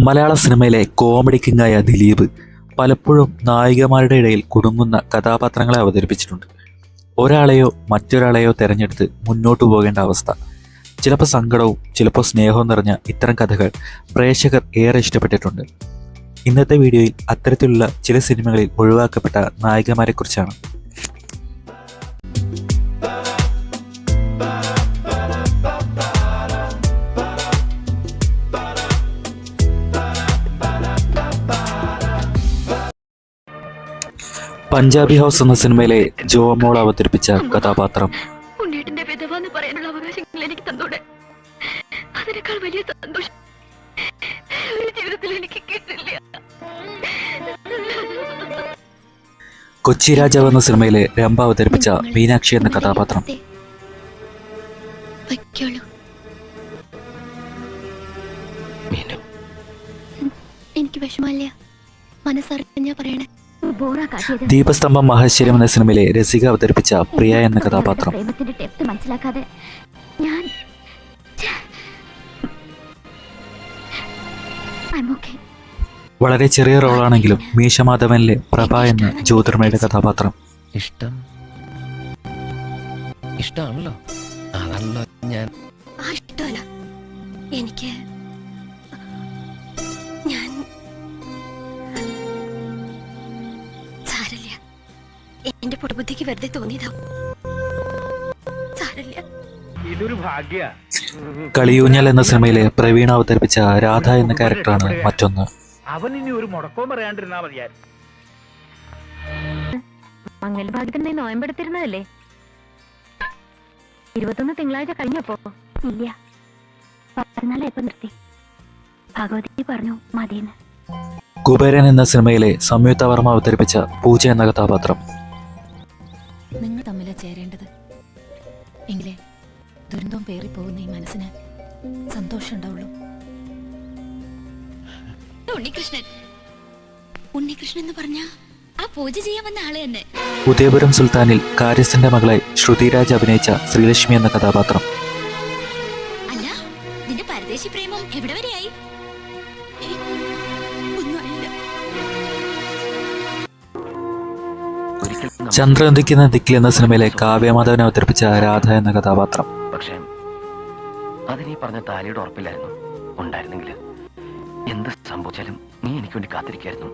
മലയാള സിനിമയിലെ കോമഡി കിങ്ങായ ദിലീപ് പലപ്പോഴും നായികമാരുടെ ഇടയിൽ കുടുങ്ങുന്ന കഥാപാത്രങ്ങളെ അവതരിപ്പിച്ചിട്ടുണ്ട്. ഒരാളെയോ മറ്റൊരാളെയോ തിരഞ്ഞെടുത്ത് മുന്നോട്ടു പോകേണ്ട അവസ്ഥ. ചിലപ്പോൾ സങ്കടവും ചിലപ്പോൾ സ്നേഹവും നിറഞ്ഞ ഇത്തരം കഥകൾ പ്രേക്ഷകർ ഏറെ ഇഷ്ടപ്പെട്ടിട്ടുണ്ട്. ഇന്നത്തെ വീഡിയോയിൽ അത്തരത്തിലുള്ള ചില സിനിമകളിൽ ഒഴിവാക്കപ്പെട്ട നായികമാരെക്കുറിച്ചാണ് പഞ്ചാബി ഹൗസ് എന്ന സിനിമയിലെ ജോമോൾ അവതരിപ്പിച്ച കഥാപാത്രം. ഉണ്ണേട്ടന്റെ വിധവ എന്ന് പറയാനുള്ള അവകാശങ്ങൾ എനിക്ക് തന്നോടെ. അതിനേക്കാൾ വലിയ സന്തോഷം ഒരു ജീവിതത്തിൽ എനിക്ക് കിട്ടില്ല. കൊച്ചി രാജാവ് എന്ന സിനിമയിലെ രംഭ അവതരിപ്പിച്ച മീനാക്ഷി എന്ന കഥാപാത്രം. എനിക്ക് വിഷമല്ല മനസ്സറിഞ്ഞാ പറയണേ. ദീപസ്തംഭം മഹേശ്വരം എന്ന സിനിമയിലെ രസിക അവതരിപ്പിച്ച പ്രിയ എന്ന കഥാപാത്രം. മനസ്സിലാക്കാതെ ഞാൻ. വളരെ ചെറിയ റോളാണെങ്കിലും മീശമാധവനിലെ പ്രഭ എന്ന ജ്യോതിർമയുടെ കഥാപാത്രം. ഇഷ്ടം. ഇഷ്ടമാണല്ലോ. അതാണല്ലോ ഞാൻ എനിക്ക് എന്റെ പൊടുബുദ്ധിക്ക് വെറുതെ തോന്നിയതാ. സാരല്ല. ഇതൊരു ഭാഗ്യ. കളിയൂഞ്ഞൽ എന്ന സിനിമയിലെ പ്രവീണ അവതരിപ്പിച്ച രാധ എന്ന ക്യാരക്ടറാണ് മറ്റൊന്ന്. അവൻ ഇനി ഒരു മുടക്കവും പറയാണ്ടിരുന്നാ മതിയായിരുന്നു. മംഗലഭാഗ്യത്തിന് നോയമ്പെടുത്തിരുന്നതല്ലേ? ഇരുപത്തൊന്ന് തിങ്കളാഴ്ച കഴിഞ്ഞപ്പോ. ഇല്ല. പതിനാലായപ്പോ നിർത്തി. ഭഗവതി പറഞ്ഞു മതിയെന്ന്. കുബേരൻ എന്ന സിനിമയിലെ സംയുക്ത വർമ്മ അവതരിപ്പിച്ച പൂജ എന്ന കഥാപാത്രം. നിങ്ങൾ തമ്മിലാ ചേരേണ്ടത്. എങ്കിലേ ദുരന്തം പേറിപ്പോകുന്ന ഈ മനസ്സിന് സന്തോഷം ഉണ്ടാവുള്ളൂ. ഉണ്ണികൃഷ്ണൻ. ഉണ്ണികൃഷ്ണൻ എന്ന് പറഞ്ഞ ആ പൂജ ചെയ്യാൻ വന്ന ആൾ തന്നെ. ഉദയപുരം സുൽത്താനിൽ കാര്യസ്ഥന്റെ മകളെ ശ്രുതിരാജ് അഭിനയിച്ച ശ്രീലക്ഷ്മി എന്ന കഥാപാത്രം. അല്ല നിന്റെ പരദേശി പ്രേമം എവിടെ വരെയായി? ചന്ദ്രന്തിക്കുന്ന ദിക്കിൽ എന്ന സിനിമയിലെ കാവ്യമാധവൻ അവതരിപ്പിച്ച രാധ എന്ന കഥാപാത്രം. പക്ഷേ അതിനീ പറഞ്ഞ താലിയുടെ ഉറപ്പില്ലായിരുന്നു. ഉണ്ടായിരുന്നെങ്കിൽ എന്ത് സംഭവിച്ചാലും നീ എനിക്ക് വേണ്ടി കാത്തിരിക്കായിരുന്നു.